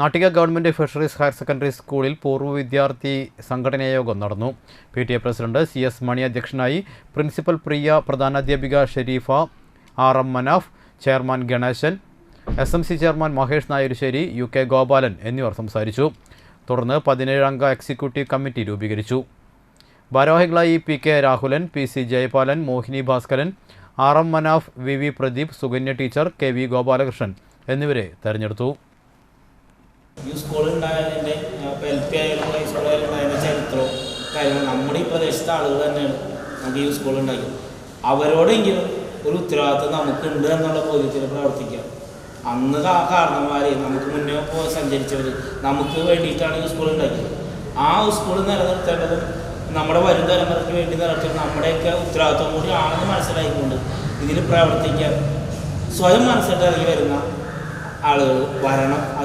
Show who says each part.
Speaker 1: Nattika government fisheries higher secondary സ്കൂളിൽ പൂർവ വിദ്യാർത്ഥി സംഘടനാ യോഗം നടന്നു. P T A president C S Mani അധ്യക്ഷനായി principal Priya പ്രധാനാധ്യാപിക Sherifa R M Manaf chairman Ganesan S M C chairman Mahesh Nayarusseri U K Gopalan എന്നിവർ സംസാരിച്ചു. തുടർന്ന് പതിനേഴംഗ എക്സിക്യൂട്ടീവ് കമ്മിറ്റി രൂപീകരിച്ചു. ഭാരവാഹികളായി P K Rahulan P C Jayapalan Mohini Bhaskaran R M Manaf V V Pradeep Sukanya teacher K V Gopalakrishnan എന്നിവരെ തെരഞ്ഞെടുത്തു.
Speaker 2: ഉണ്ടായതിന്റെ ഇപ്പോൾ എൽ പി ആയാലും ഹൈ സ്കൂൾ ആയാലും ഉണ്ടായതിന്റെ ചരിത്രവും കാര്യങ്ങളും നമ്മുടെ ഈ പ്രദേശത്തെ ആളുകൾ തന്നെയാണ്. നമുക്ക് ഈ സ്കൂൾ ഉണ്ടാക്കി. അവരോടെങ്കിലും ഒരു ഉത്തരവാദിത്വം നമുക്കുണ്ട് എന്നുള്ള ബോധ്യത്തിൽ പ്രവർത്തിക്കാം അന്ന് ആ കാരണന്മാർ നമുക്ക് മുന്നേ പോയി സഞ്ചരിച്ചവർ നമുക്ക് വേണ്ടിയിട്ടാണ് ഈ സ്കൂൾ ഉണ്ടാക്കിയത്. ആ സ്കൂൾ നിലനിർത്തേണ്ടതും നമ്മുടെ വരും തലമുറയ്ക്ക് വേണ്ടി നിലനിർത്തേണ്ടത് നമ്മുടെയൊക്കെ ഉത്തരവാദിത്വം കൂടി ആണെന്ന് മനസ്സിലായിക്കൊണ്ട് ഇതിൽ പ്രവർത്തിക്കാൻ സ്വയം മനസ്സിട്ട് ഇറങ്ങി വരുന്ന ആളുകൾ വരണം. അതിന്